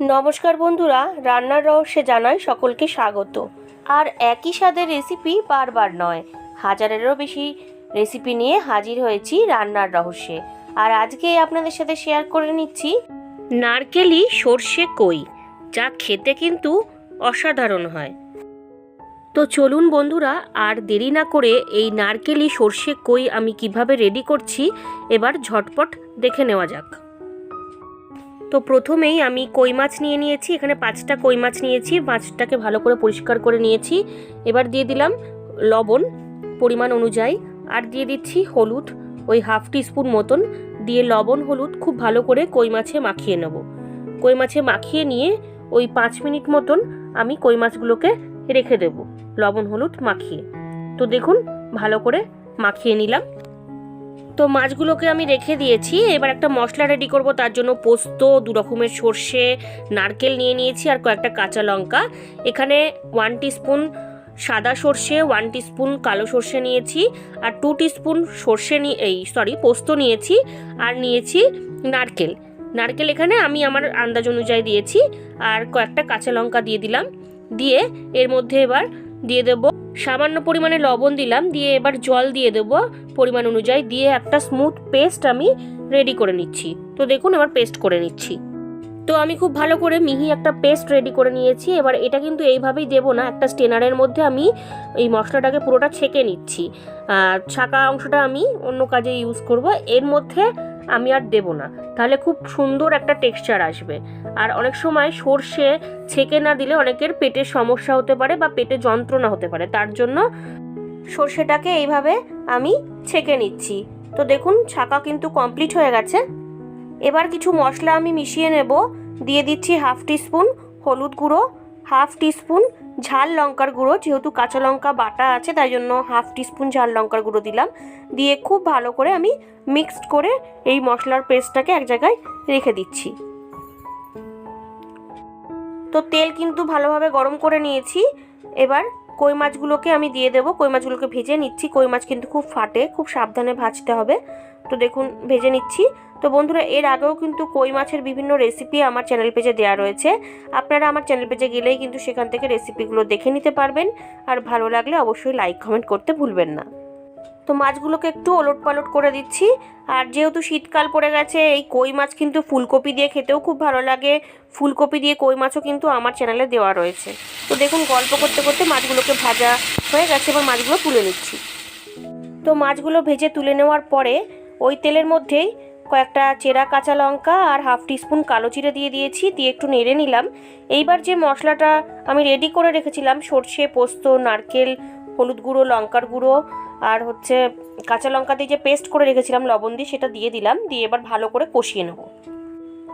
নমস্কার বন্ধুরা, রান্নার রহস্যে জানাই সকলকে স্বাগত। আর একই স্বাদের রেসিপি বারবার নয়, হাজারেরও বেশি রেসিপি নিয়ে হাজির হয়েছি রান্নার রহস্যে। আর আজকে আপনাদের সাথে শেয়ার করে নিচ্ছি নারকেলি সর্ষে কই, যা খেতে কিন্তু অসাধারণ হয়। তো চলুন বন্ধুরা, আর দেরি না করে এই নারকেলি সর্ষে কই আমি কীভাবে রেডি করছি, এবার ঝটপট দেখে নেওয়া যাক। তো প্রথমেই আমি কই মাছ নিয়ে নিয়েছি, এখানে পাঁচটা কই মাছ নিয়েছি, মাছটাকে ভালো করে পরিষ্কার করে নিয়েছি। এবার দিয়ে দিলাম লবণ পরিমাণ অনুযায়ী, আর দিয়ে দিচ্ছি হলুদ, ওই হাফ টিস্পুন মতন। দিয়ে লবণ, হলুদ খুব ভালো করে কই মাছে মাখিয়ে নেব। কই মাছে মাখিয়ে নিয়ে ওই পাঁচ মিনিট মতন আমি কই মাছগুলোকে রেখে দেব, লবণ, হলুদ মাখিয়ে। তো দেখুন, ভালো করে মাখিয়ে নিলাম। তো মাছগুলোকে আমি রেখে দিয়েছি। এবার একটা মশলা রেডি করব, তার জন্য পোস্ত, দু রকমের সর্ষে, নারকেল নিয়ে নিয়েছি আর কয়েকটা কাঁচা লঙ্কা। এখানে ওয়ান টিস্পুন সাদা সর্ষে ওয়ান টিস্পুন কালো সর্ষে নিয়েছি আর টু টিস্পুন সর্ষে নিয়ে এই সরি পোস্ত নিয়েছি আর নিয়েছি নারকেল। নারকেল এখানে আমি আমার আন্দাজ অনুযায়ী দিয়েছি আর কয়েকটা কাঁচা লঙ্কা দিয়ে দিলাম। দিয়ে এর মধ্যে এবার দিয়ে দেবো। সামান্য পরিমাণে লবণ দিলাম, দিয়ে এবার জল দিয়ে দেবো। পরিমাণ অনুযায়ী দিয়ে একটা স্মুথ পেস্ট আমি রেডি করে নিচ্ছি। তো দেখুন, এবার পেস্ট করে নিচ্ছি। তো আমি খুব ভালো করে মিহি একটা পেস্ট রেডি করে নিয়েছি। এবার এটা কিন্তু এইভাবেই দেবো না, একটা স্টেনারের মধ্যে আমি এই মশলাটাকে পুরোটা ছেঁকে নিচ্ছি। আর ছাকা অংশটা আমি অন্য কাজে ইউজ করব। এর মধ্যে আমি আর দেবো না। তাহলে খুব সুন্দর একটা টেক্সচার আসবে। আর অনেক সময় সর্ষে ছেঁকে না দিলে অনেকের পেটের সমস্যা হতে পারে বা পেটে যন্ত্রণা হতে পারে। তার জন্য সর্ষেটাকে এইভাবে আমি ছেঁকে নিচ্ছি। তো দেখুন, ছাকা কিন্তু কমপ্লিট হয়ে গেছে। এবার কিছু মশলা আমি মিশিয়ে নেব। দিয়ে দিচ্ছি হাফ টিস্পুন হলুদ গুঁড়ো, হাফ টিস্পুন ঝাল লঙ্কার গুঁড়ো, যেহেতু কাঁচা লঙ্কা বাটা আছে, তাই জন্য হাফ টিস্পুন ঝাল লঙ্কার গুঁড়ো দিলাম। দিয়ে খুব ভালো করে আমি মিক্সড করে এই মশলার পেস্টটাকে এক জায়গায় রেখে দিচ্ছি। তো তেল কিন্তু ভালোভাবে গরম করে নিয়েছি। এবার কই মাছগুলোকে আমি দিয়ে দেবো। কই মাছগুলোকে ভেজে নিচ্ছি। কই মাছ কিন্তু খুব ফাটে, খুব সাবধানে ভাজতে হবে। তো দেখুন, ভেজে নিচ্ছি। তো বন্ধুরা, এর আগেও কিন্তু কই মাছের বিভিন্ন রেসিপি আমার চ্যানেল পেজে দেওয়া রয়েছে। আপনারা আমার চ্যানেল পেজে গেলেই কিন্তু সেখান থেকে রেসিপিগুলো দেখে নিতে পারবেন। আর ভালো লাগলে অবশ্যই লাইক কমেন্ট করতে ভুলবেন না। তো মাছগুলোকে একটু ওলট পালট করে দিচ্ছি। আর যেহেতু শীতকাল পড়ে গেছে, এই কই মাছ কিন্তু ফুলকপি দিয়ে খেতেও খুব ভালো লাগে। ফুলকপি দিয়ে কই মাছও কিন্তু আমার চ্যানেলে দেওয়া রয়েছে। তো দেখুন, গল্প করতে করতে মাছগুলোকে ভাজা হয়ে গেছে, এবার মাছগুলো তুলে নিচ্ছি। তো মাছগুলো ভেজে তুলে নেওয়ার পরে ওই তেলের মধ্যেই কয়েকটা চেরা কাঁচা লঙ্কা আর হাফ টিস্পুন কালো জিরে দিয়ে দিয়েছি, দিয়ে একটু নেড়ে নিলাম। এইবার যে মশলাটা আমি রেডি করে রেখেছিলাম, সর্ষে, পোস্ত, নারকেল, হলুদ গুঁড়ো, লঙ্কার গুঁড়ো আর হচ্ছে কাঁচা লঙ্কা দিয়ে যে পেস্ট করে রেখেছিলাম, লবণ দিয়ে সেটা দিয়ে দিলাম, দিয়ে এবার ভালো করে কষিয়ে নেব।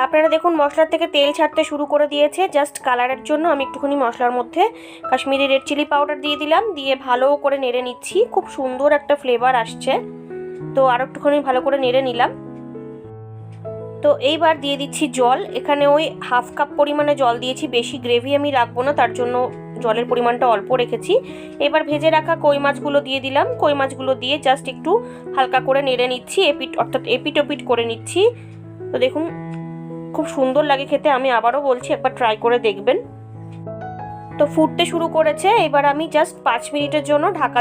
আপনারা দেখুন মশলার থেকে তেল ছাড়তে শুরু করে দিয়েছে জাস্ট কালারের জন্য আমি একটুখানি মশলার মধ্যে কাশ্মীরি রেড চিলি পাউডার দিয়ে দিলাম, দিয়ে ভালো করে নেড়ে নিচ্ছি, খুব সুন্দর একটা ফ্লেভার আসছে। তো আর একটুখানি ভালো করে নেড়ে নিলাম। তো এইবার দিয়ে দিচ্ছি জল, এখানে ওই হাফ কাপ পরিমাণে জল দিয়েছি, বেশি গ্রেভি আমি রাখব না, তার জন্য জলের পরিমাণটা অল্প রেখেছি। এবার ভেজে রাখা কই মাছগুলো দিয়ে দিলাম। কই মাছগুলো দিয়ে জাস্ট একটু হালকা করে নেড়ে নিচ্ছি, এপিট অর্থাৎ এপিট ওপিট করে নিচ্ছি। তো দেখুন, খুব সুন্দর লাগে খেতে, আমি আবারও বলছি, একবার ট্রাই করে দেখবেন। তো ফুটতে শুরু করেছে, এবার আমি জাস্ট পাঁচ মিনিটের জন্য ঢাকা